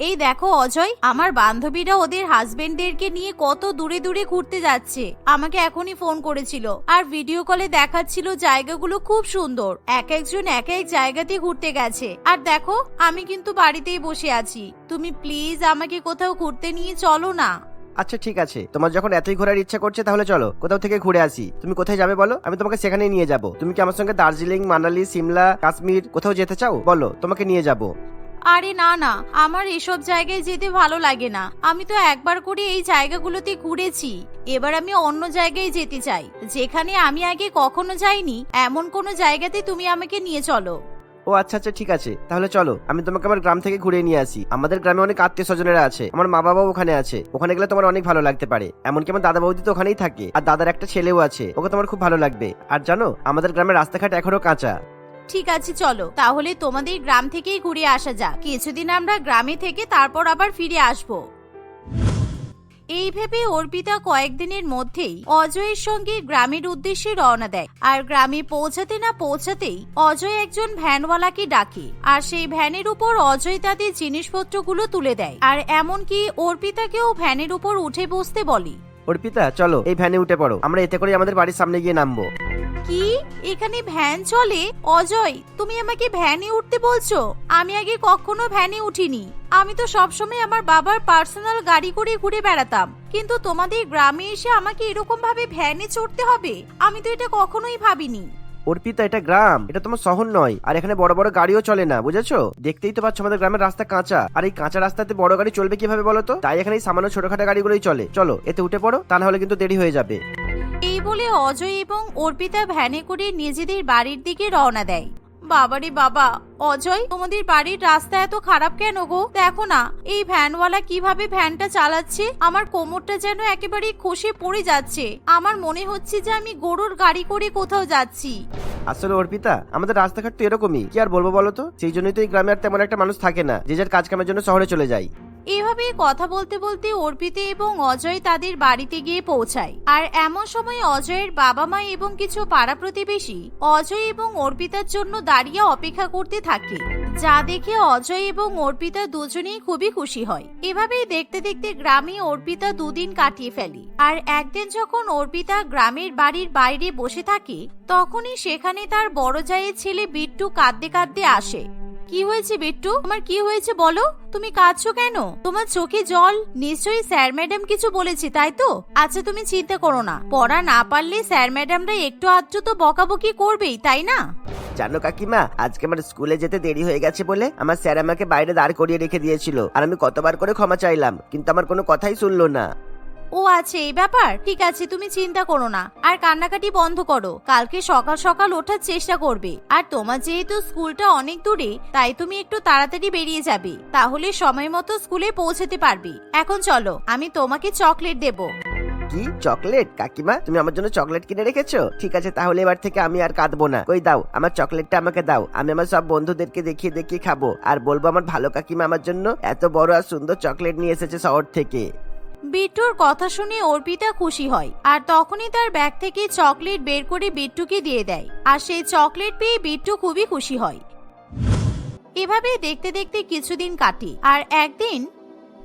এই দেখো, অজয়, আমার বান্ধবীরা ওদের হাজবেন্ডদেরকে নিয়ে কত দূরে দূরে ঘুরতে যাচ্ছে। আমাকে এখনই ফোন করেছিল আর ভিডিও কলে দেখাচ্ছিল জায়গাগুলো খুব সুন্দর। এক একজন এক এক জায়গাতে ঘুরতে গেছে। আর দেখো, আমি কিন্তু বাড়িতেই বসে আছি। তুমি প্লিজ আমাকে কোথাও ঘুরতে নিয়ে চলো না। আচ্ছা ঠিক আছে। তোমার যখন এতই ঘোরার ইচ্ছা করছে, তাহলে চলো। কোথাও থেকে ঘুরে আসি। তুমি কোথায় যাবে বলো? আমি তোমাকে সেখানেই নিয়ে যাব। তুমি কি আমার সঙ্গে দার্জিলিং, মানালি, সিমলা, কাশ্মীর কোথাও যেতে চাও? বলো, তোমাকে নিয়ে যাব। আরে না না, আমার এসব জায়গায় যেতে ভালো লাগে না। আমি তো একবার করে এই জায়গাগুলোতে ঘুরেছি। এবার আমি অন্য জায়গায় যেতে চাই। যেখানে আমি আগে কখনো যাইনি, এমন কোনো জায়গাতে তুমি আমাকে নিয়ে চলো। ও আচ্ছা আচ্ছা ঠিক আছে। তাহলে চলো, আমি তোমাকে আমার গ্রাম থেকে ঘুরে নিয়ে আসি। আমাদের গ্রামে অনেক আত্মীয় স্বজনেরা আছে। আমার মা বাবাও ওখানে আছে। ওখানে গেলে তোমার অনেক ভালো লাগতে পারে। এমনকি আমার দাদা বৌদি তো ওখানেই থাকে। আর দাদার একটা ছেলেও আছে। ওকে তোমার খুব ভালো লাগবে। আর জানো, আমাদের গ্রামের রাস্তাঘাট এখনও কাঁচা। ঠিক আছে, চলো। তাহলে তোমাদের গ্রাম থেকেই ঘুরে আসা যাক। কিছুদিন আমরা গ্রামে থেকে তারপর আবার ফিরে আসব। এই ভেবে অর্পিতা কয়েকদিনের মধ্যেই অজয়ের সঙ্গে গ্রামের উদ্দেশ্যে রওনা দেয়। আর গ্রামে পৌঁছাতে না পৌঁছাতেই অজয় একজন ভ্যানওয়ালাকে ডাকে। আর সেই ভ্যানের উপর অজয় তাদের জিনিসপত্রগুলো তুলে দেয়। আর এমনকি অর্পিতাকেও ভ্যানের উপর উঠে বসতে বলে। অর্পিতা, চলো, এই ভ্যানে উঠে পড়ো। আমরা এতে করে আমাদের বাড়ির সামনে গিয়ে নামবো। কি? এখানে ভ্যান চলে? অজয় তুমি আমাকে ভ্যানে উঠতে বলছো? আমি আগে কখনো ভ্যানে উঠিনি। আমি তো সবসময় আমার বাবার পার্সোনাল গাড়ি করে ঘুরে বেড়াতাম। কিন্তু তোমাদের গ্রামে এসে আমাকে এরকম ভাবে ভ্যানে চড়তে হবে? আমি তো এটা কখনোই ভাবিনি। অর্পিতা এটা গ্রাম। এটা তোমার শহর নয়। আর এখানে বড় বড় গাড়িও চলে না বুঝেছ? দেখতেই তো পাচ্ছ আমাদের গ্রামের রাস্তা কাঁচা। আর এই কাঁচা রাস্তাতে বড় গাড়ি চলবে কীভাবে বলো তো? তাই এখানে এই সামান্য ছোটখাটো গাড়িগুলোই চলে। চলো এতে উঠে পড়ো তা না হলে কিন্তু দেরি হয়ে যাবে। বলে অজয় এবং অর্পিতা ভ্যানে করে নিজেদের বাড়ির দিকে রওনা দেয়। বাবারে বাবা! অজয় তোমাদের বাড়ির রাস্তা এত খারাপ কেন গো? দেখো না এই ভ্যানওয়ালা কীভাবে ভ্যানটা চালাচ্ছে? আমার কোমরটা যেন একেবারে খসে পড়ে যাচ্ছে। আমার মনে হচ্ছে যে আমি গরুর গাড়ি করে কোথাও যাচ্ছি। আসলে অর্পিতা আমাদের রাস্তাঘাট তো এরকমই। কি আর বলব বলো তো? সেই জন্যই তো এই গ্রামে আর তেমন একটা মানুষ থাকে না। যে যার কাজ কামের জন্য শহরে চলে যায়। এভাবে কথা বলতে বলতে অর্পিতে এবং অজয় তাদের বাড়িতে গিয়ে পৌঁছায়। আর এমন সময় অজয়ের বাবা মা এবং কিছু পাড়া প্রতিবেশী অজয় এবং অর্পিতার জন্য দাঁড়িয়ে অপেক্ষা করতে থাকে। যা দেখে অজয় এবং অর্পিতা দুজনেই খুবই খুশি হয়। এভাবেই দেখতে দেখতে গ্রামে অর্পিতা দুদিন কাটিয়ে ফেলে। আর একদিন যখন অর্পিতা গ্রামের বাড়ির বাইরে বসে থাকে, তখনই সেখানে তার বড় জায়ের ছেলে বিট্টু কাঁদতে কাঁদতে আসে। কি হয়েছে বিট্টু? তোমার কি হয়েছে বলো? তুমি কাঁদছো কেন? তোমার চোখে জল? নিশ্চয়ই স্যার ম্যাডাম কিছু বলেছে, তাই তো? আচ্ছা তুমি চিন্তা করো না। পড়া না পারলে স্যার ম্যাডামরা একটু আধটু তো বকাবকি করবেই, তাই না? জানো কাকিমা, আজকে আমার স্কুলে যেতে দেরি হয়ে গেছে বলে আমার স্যার আমাকে বাইরে দাঁড় করিয়ে রেখে দিয়েছিল। আর আমি কতবার করে ক্ষমা চাইলাম, কিন্তু আমার কোনো কথাই শুনলো না। ও আছে, এই ব্যাপার? ঠিক আছে, তুমি চিন্তা করো না। আর কান্নাকাটি বন্ধ করো। কালকে সকাল সকাল ওঠার চেষ্টা করবে। আর তোমার যেহেতু স্কুলটা অনেক দূরে, তাই তুমি একটু তাড়াতাড়ি বেরিয়ে যাবে। তাহলে সময় মতো স্কুলে পৌঁছাতে পারবে। এখন চলো, আমি তোমাকে চকলেট দেবো। কি? চকলেট? কাকিমা, তুমি আমার জন্য চকলেট কিনে রেখেছো? ঠিক আছে, তাহলে এবার থেকে আমি আর কাঁদবো না। কই দাও, আমার চকলেটটা আমাকে দাও। আমি আমার সব বন্ধুদেরকে দেখিয়ে দেখিয়ে খাব। আর বলব আমার ভালো কাকিমা আমার জন্য এত বড় আর সুন্দর চকলেট নিয়ে এসেছে শহর থেকে। বিট্টুর কথা শুনে অর্পিতা খুশি হয় আর তখনই তার ব্যাগ থেকে চকলেট বের করে বিট্টুকে দিয়ে দেয় আর সেই চকলেট পেয়ে বিট্টু খুবই খুশি হয়। এভাবে দেখতে দেখতে কিছুদিন কাটে আর একদিন,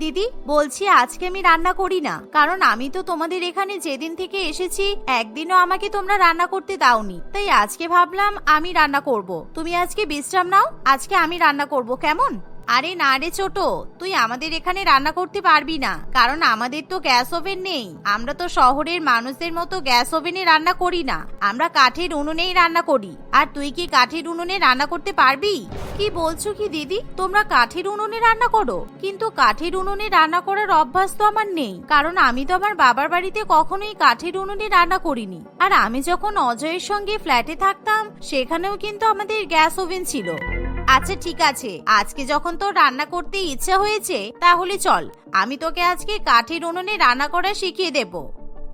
দিদি, বলছি আজকে আমি রান্না করি না, কারণ আমি তো তোমাদের এখানে যেদিন থেকে এসেছি, একদিনও আমাকে তোমরা রান্না করতে দাওনি। তাই আজকে ভাবলাম আমি রান্না করব। তুমি আজকে বিশ্রাম নাও, আজকে আমি রান্না করব, কেমন? আরে না রে ছোট, তুই আমাদের এখানে রান্না করতে পারবি না, কারণ আমাদের তো গ্যাস ওভেন নেই। আমরা তো শহরের মানুষদের মতো গ্যাস ওভেনে রান্না করি না, আমরা কাঠের উনুনেই রান্না করি। আর তুই কি কাঠের উনুনে রান্না করতে পারবি? কি বলছো কি দিদি? তোমরা কাঠের উনুনে রান্না করো, কিন্তু কাঠের উনুনে রান্না করার অভ্যাস তো আমার নেই, কারণ আমি তো আমার বাবার বাড়িতে কখনোই কাঠের উনুনে রান্না করিনি। আর আমি যখন অজয়ের সঙ্গে ফ্ল্যাটে থাকতাম, সেখানেও কিন্তু আমাদের গ্যাস ওভেন ছিল। আচ্ছা ঠিক আছে। আজকে যখন তোর রান্না করতে ইচ্ছা হয়েছে, তাহলে চল। আমি তোকে আজকে কাঠের উনুনে রান্না করা শিখিয়ে দেব।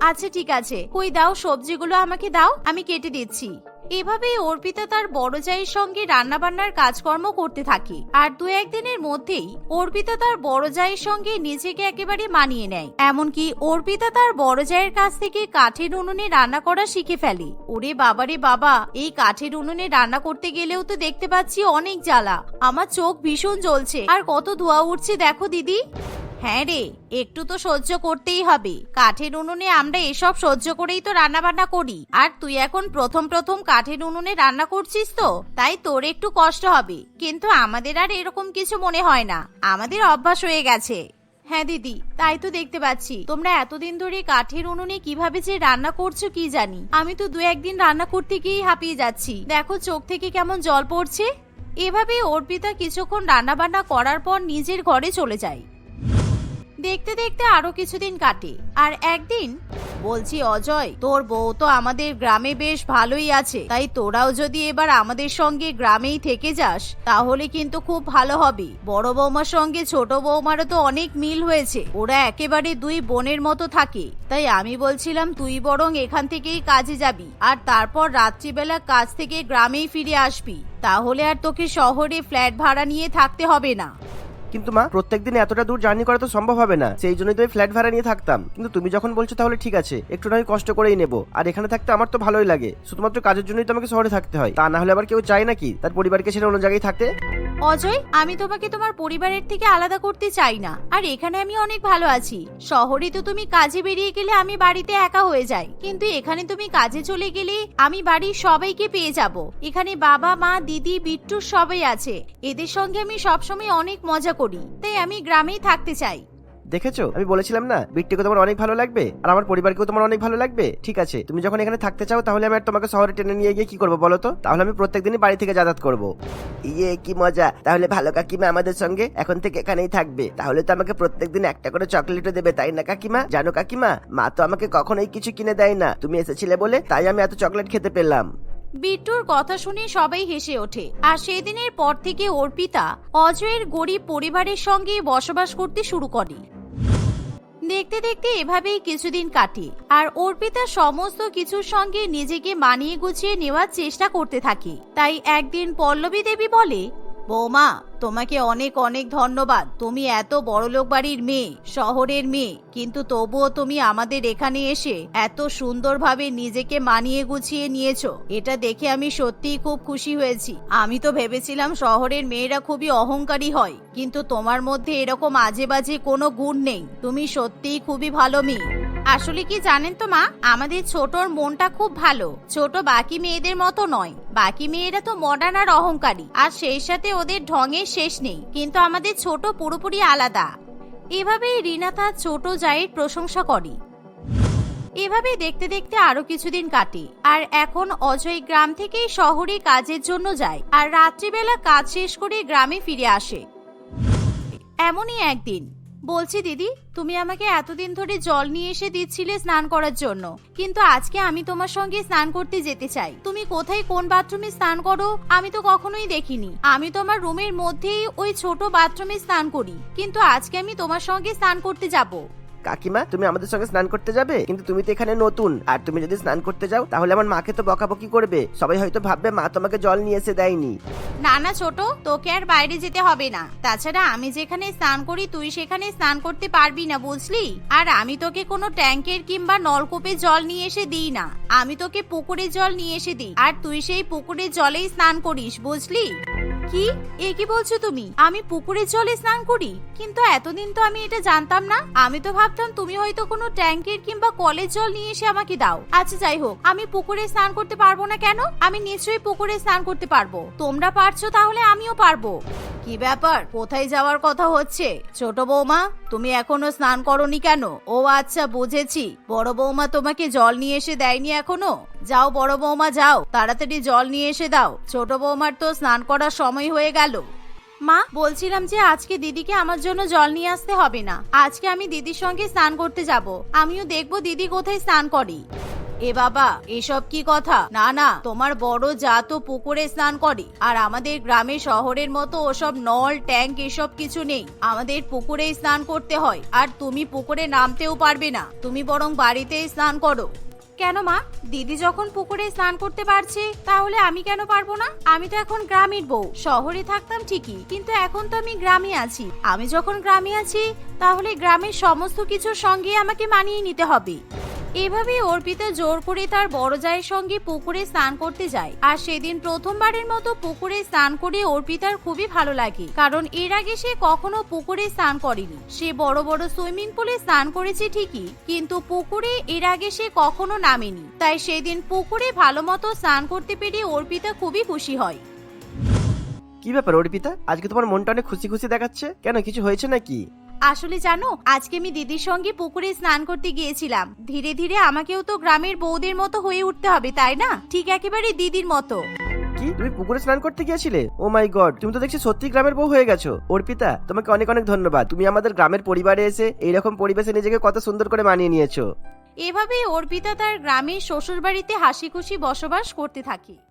আচ্ছা ঠিক আছে। কই দাও, সবজিগুলো আমাকে দাও, আমি কেটে দিচ্ছি। এভাবেই অর্পিতা তার বড় জায়ের সঙ্গে রান্নাবান্নার কাজকর্ম করতে থাকে। আর দু একদিনের মধ্যেই অর্পিতা তার বড় জায়ের সঙ্গে নিজেকে একেবারে মানিয়ে নেয়। এমনকি অর্পিতা তার বড় জায়ের কাছ থেকে কাঠের উনুনে রান্না করা শিখে ফেলে। ওরে বাবারে বাবা, এই কাঠের উনুনে রান্না করতে গেলেও তো দেখতে পাচ্ছি অনেক জ্বালা। আমার চোখ ভীষণ জ্বলছে। আর কত ধোয়া উঠছে দেখো, দিদি। হ্যাঁ রে, একটু তো সহ্য করতেই হবে। কাঠের উনুনে আমরা এসব সহ্য করেই তো রান্না বান্না করি। আর তুই এখন প্রথম প্রথম কাঠের উনুনে রান্না করছিস তো, তাই তোর একটু কষ্ট হবে। কিন্তু আমাদের আর এরকম কিছু মনে হয় না। আমাদের অভ্যাস হয়ে গেছে। হ্যাঁ দিদি, তাই তো দেখতে পাচ্ছি। তোমরা এতদিন ধরে কাঠের উনুনে কীভাবে যে রান্না করছ কি জানি। আমি তো দু একদিন রান্না করতে গিয়েই হাঁপিয়ে যাচ্ছি। দেখো চোখ থেকে কেমন জল পড়ছে। এভাবে অর্পিতা কিছুক্ষণ রান্না বান্না করার পর নিজের ঘরে চলে যায়। দেখতে দেখতে আরও কিছুদিন কাটে। আর একদিন বলছি, অজয়, তোর বউ তো আমাদের গ্রামে বেশ ভালোই আছে। তাই তোরাও যদি এবার আমাদের সঙ্গে গ্রামেই থেকে যাস, তাহলে কিন্তু খুব ভালো হবে। বড় বৌমার সঙ্গে ছোট বৌমারও তো অনেক মিল হয়েছে। ওরা একেবারে দুই বোনের মতো থাকে। তাই আমি বলছিলাম, তুই বরং এখান থেকেই কাজে যাবি। আর তারপর রাত্রিবেলা কাজ থেকে গ্রামেই ফিরে আসবি। তাহলে আর তোকে শহরে ফ্ল্যাট ভাড়া নিয়ে থাকতে হবে না। কিন্তু মা, প্রত্যেকদিন এতটা দূর জার্নি করা তো সম্ভব হবে না। সেই জন্যই তো আমি ফ্ল্যাট ভাড়া নিয়ে থাকতাম। কিন্তু তুমি যখন বলছো তাহলে ঠিক আছে, একটু নয় কষ্ট করেই নেব। আর এখানে থাকতে আমার তো ভালোই লাগে। শুধুমাত্র কাজের জন্যই তো আমাকে শহরে থাকতে হয়। তা না হলে আবার কেউ চায় নাকি? তার পরিবারকে ছেড়ে অন্য জায়গায় থাকতে অজয়, আমি তোমাকে তোমার পরিবারের থেকে আলাদা করতে চাই না। আর এখানে আমি অনেক ভালো আছি। শহরে তো তুমি কাজে বেরিয়ে গেলে আমি বাড়িতে একা হয়ে যাই। কিন্তু এখানে তুমি কাজে চলে গেলে আমি বাড়ির সবাইকে পেয়ে যাব। এখানে বাবা, মা, দিদি, বিট্টু সবাই আছে। এদের সঙ্গে আমি সবসময় অনেক মজা করি। তাই আমি গ্রামেই থাকতে চাই। দেখেছ? আমি বলেছিলাম না বিট্টিকে তোমার অনেক ভালো লাগবে, আর আমার পরিবারকেও তোমার অনেক ভালো লাগবে। ঠিক আছে, তুমি যখন এখানে থাকতে চাও, তাহলে আমি আর তোমাকে শহরে টেনে নিয়ে গিয়ে কি করব বলো তো? তাহলে আমি প্রত্যেকদিনই বাড়ি থেকে যাতায়াত করব। ইয়ে কি মজা। তাহলে ভালো কাকিমা আমাদের সঙ্গে এখন থেকে এখানেই থাকবে। তাহলে তো আমাকে প্রত্যেকদিন একটা করে চকলেটও দেবে, তাই না কাকিমা? জানো কাকিমা, মা তো আমাকে কখনোই কিছু কিনে দেয় না। তুমি এসেছিলে বলে তাই আমি এত চকলেট খেতে পেলাম। বিট্টুর কথা শুনে সবাই হেসে ওঠে। আর সেদিনের পর থেকে অর্পিতা অজয়ের গরিব পরিবারের সঙ্গে বসবাস করতে শুরু করে। দেখতে দেখতে এভাবেই কিছুদিন কাটে, আর অর্পিতা সমস্ত কিছুর সঙ্গে নিজেকে মানিয়ে গুছিয়ে নেওয়ার চেষ্টা করতে থাকে। তাই একদিন পল্লবী দেবী বলে বৌমা, তোমাকে অনেক অনেক ধন্যবাদ। তুমি এত বড়লোক বাড়ির মেয়ে, শহরের মেয়ে, কিন্তু তবুও তুমি আমাদের এখানে এসে এত সুন্দরভাবে নিজেকে মানিয়ে গুছিয়ে নিয়েছো। এটা দেখে আমি সত্যিই খুব খুশি হয়েছি। আমি তো ভেবেছিলাম শহরের মেয়েরা খুবই অহংকারী হয়, কিন্তু তোমার মধ্যে এরকম আজে বাজে কোনো গুণ নেই। তুমি সত্যিই খুবই ভালো মেয়ে। আসলে কি জানেন তো মা? আমাদের ছোটর মনটা খুব ভালো। ছোট বাকি মেয়েদের মতো নয়। বাকি মেয়েরা তো মডার্ন আর অহংকারী। আর সেই সাথে ওদের ঢঙের শেষ নেই। কিন্তু আমাদের ছোট পুরোপুরি আলাদা। এভাবেই রিনা তার ছোট জায়ের প্রশংসা করে। এভাবে দেখতে দেখতে আরও কিছুদিন কাটে। আর এখন অজয় গ্রাম থেকে শহরে কাজের জন্য যায়। আর রাত্রিবেলা কাজ শেষ করে গ্রামে ফিরে আসে। এমনই একদিন। বলছি দিদি, তুমি আমাকে এতদিন ধরে জল নিয়ে এসে দিচ্ছিলে স্নান করার জন্য। কিন্তু আজকে আমি তোমার সঙ্গে স্নান করতে যেতে চাই। তুমি কোথায় কোন বাথরুমে স্নান করো, আমি তো কখনোই দেখিনি। আমি তোমার রুমের মধ্যেই ওই ছোট বাথরুমে স্নান করি। কিন্তু আজকে আমি তোমার সঙ্গে স্নান করতে যাব। কাকিমা, তুমি আমাদের সঙ্গে স্নান করতে যাবে? কিন্তু তুমি তো এখানে নতুন, আর তুমি যদি স্নান করতে যাও, তাহলে আমার মাকে তো বকাবকি করবে। সবাই হয়তো ভাববে, মা তোমাকে জল নিয়ে এসে দেয়নি। না না, ছোট, তোকে আর বাইরে যেতে হবে না। তাছাড়া আমি যেখানে স্নান করি, তুই সেখানে স্নান করতে পারবি না, বুঝলি? আর আমি তোকে কোনো ট্যাঙ্কের কিংবা নলকূপে জল নিয়ে এসে দিই না। আমি তোকে পুকুরে জল নিয়ে এসে দিই। আর তুই সেই পুকুরের জলেই স্নান করিস, বুঝলি? কি? এ কি বলছো তুমি? আমি পুকুরের জলে স্নান করি? কিন্তু এতদিন তো আমি এটা জানতাম না। আমি তো ভাবতাম তুমি হয়তো কোনো ট্যাঙ্কের কিংবা কলের জল নিয়ে এসে আমাকে দাও। আচ্ছা যাই হোক, আমি পুকুরে স্নান করতে পারব না কেন? আমি নিশ্চয়ই পুকুরে স্নান করতে পারব। তোমরা পারছ তাহলে আমিও পারব। কি ব্যাপার? কোথায় যাওয়ার কথা হচ্ছে? ছোট বৌমা, তুমি এখনও স্নান করনি কেন? ও আচ্ছা বুঝেছি। বড় বৌমা তোমাকে জল নিয়ে এসে দেয়নি এখনও? যাও বড় বৌমা, যাও। তাড়াতাড়ি জল নিয়ে এসে দাও। ছোট বৌমার তো স্নান করার সময় হয়ে গেল। মা, বলছিলাম যে আজকে দিদিকে আমার জন্য জল নিয়ে আসতে হবে না। আজকে আমি দিদির সঙ্গে স্নান করতে যাব। আমিও দেখব দিদি কোথায় স্নান করে। এ বাবা, এসব কি কথা? না না, তোমার বড় যা তো পুকুরে স্নান করে। আর আমাদের গ্রামে শহরের মতো ওসব নল, ট্যাঙ্ক, এসব কিছু নেই। আমাদের পুকুরে স্নান করতে হয়। আর তুমি পুকুরে নামতেও পারবে না। তুমি বরং বাড়িতেই স্নান করো। কেন মা? দিদি যখন পুকুরে স্নান করতে পারছে, তাহলে আমি কেন পারব না? আমি তো এখন গ্রামের বউ। শহরে থাকতাম ঠিকই, কিন্তু এখন তো আমি গ্রামে আছি। আমি যখন গ্রামে আছি, তাহলে গ্রামের সমস্ত কিছুর সঙ্গে আমাকে মানিয়ে নিতে হবে। এভাবে অর্পিতা জোর করে তার বড় জায়ের সঙ্গে পুকুরে স্নান করতে যায়। আর সেদিন প্রথমবারের মতো পুকুরে স্নান করে অর্পিতার খুবই ভালো লাগে। কারণ এর আগে সে কখনো পুকুরে স্নান করেনি। সে বড় বড় সুইমিং পুলে স্নান করেছে ঠিকই, কিন্তু পুকুরে এর আগে সে কখনো নামেনি। তাই সেদিন পুকুরে ভালো মতো স্নান করতে পেরে অর্পিতা খুবই খুশি হয়। কি ব্যাপার অর্পিতা? আজকে তোমার মনটা অনেক খুশি খুশি দেখাচ্ছে? কেন, কিছু হয়েছে নাকি? আসলে জানো আজকে আমি দিদির সঙ্গে পুকুরে স্নান করতে গিয়েছিলাম। ধীরে ধীরে আমাকেও তো গ্রামের বউদের মতো হয়ে উঠতে হবে তাই না? ঠিক একেবারে দিদির মতো। কি? তুমি পুকুরে স্নান করতে গিয়েছিলে? ও মাই গড তুমি তো দেখছি সত্যি গ্রামের বউ হয়ে গেছো। অর্পিতা তোমাকে অনেক অনেক ধন্যবাদ। তুমি আমাদের গ্রামের পরিবারে এসে এইরকম পরিবেশে নিজেকে কত সুন্দর করে মানিয়ে নিয়েছো। এভাবেই অর্পিতা তার গ্রামের শ্বশুরবাড়িতে হাসি খুশি বসবাস করতে থাকে।